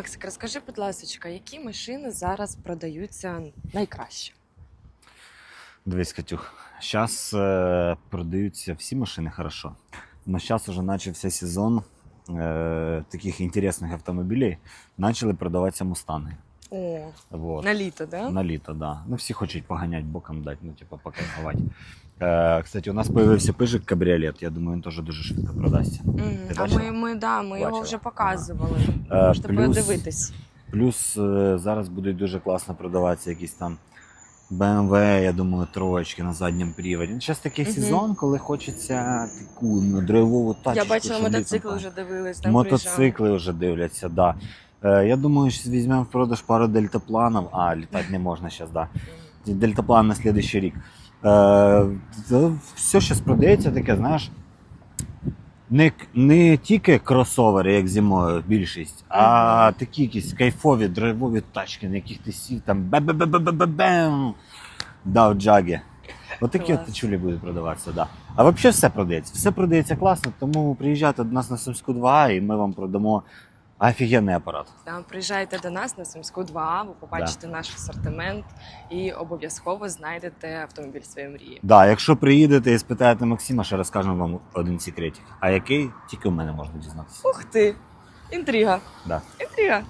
Максик, розкажи, будь ласка, які машини зараз продаються найкраще? Дивись, Катюх, зараз е, продаються всі машини хорошо. Но зараз вже почався сезон е, таких інтересних автомобілів. Почали продаватися мустанги. О, Вот. на літо, да? На літо, да. Ну, всі хочуть поганять, боком дати, ну, типу, покайфувати. Е, кстати, у нас появився пижик кабріолет. Я думаю, він теж дуже швидко продасться. Ти А бачила? ми, ми, да, ми його Бачила? вже показували. Е, Можете плюс- подивитись. Плюс е, зараз будуть дуже класно продаватися якісь там BMW, я думаю, троєчки на задньому приводі. Зараз такий Мгм. сезон, коли хочеться таку ну, драйвову тачку. Я бачила, мотоцикли вже дивились. там Мотоцикли вже дивляться, да. Е, я думаю, що візьмемо в продаж пару дельтапланів. А, літати не можна зараз, да. Дельтаплан на следующий рік. Е, все зараз продається таке, знаєш. Не, не тільки кросовери, як зимою, більшість, а такі якісь кайфові, драйвові тачки, на яких ти сів там бе-бе-бе-бе-бе-бем. Да, джагі. Отакі от чулі будуть продаватися, да. А взагалі все продається. Все продається класно, тому приїжджайте до нас на Сумську 2 і ми вам продамо офігенний апарат. Там приїжджайте до нас на Сумську 2, ви побачите наш асортимент і обов'язково знайдете автомобіль своєї мрії. Да, якщо приїдете і спитаєте Максима, ще розкажемо вам один секретик. А який тільки в мене можна дізнатися. Ух ти! Інтрига! Да. Інтрига!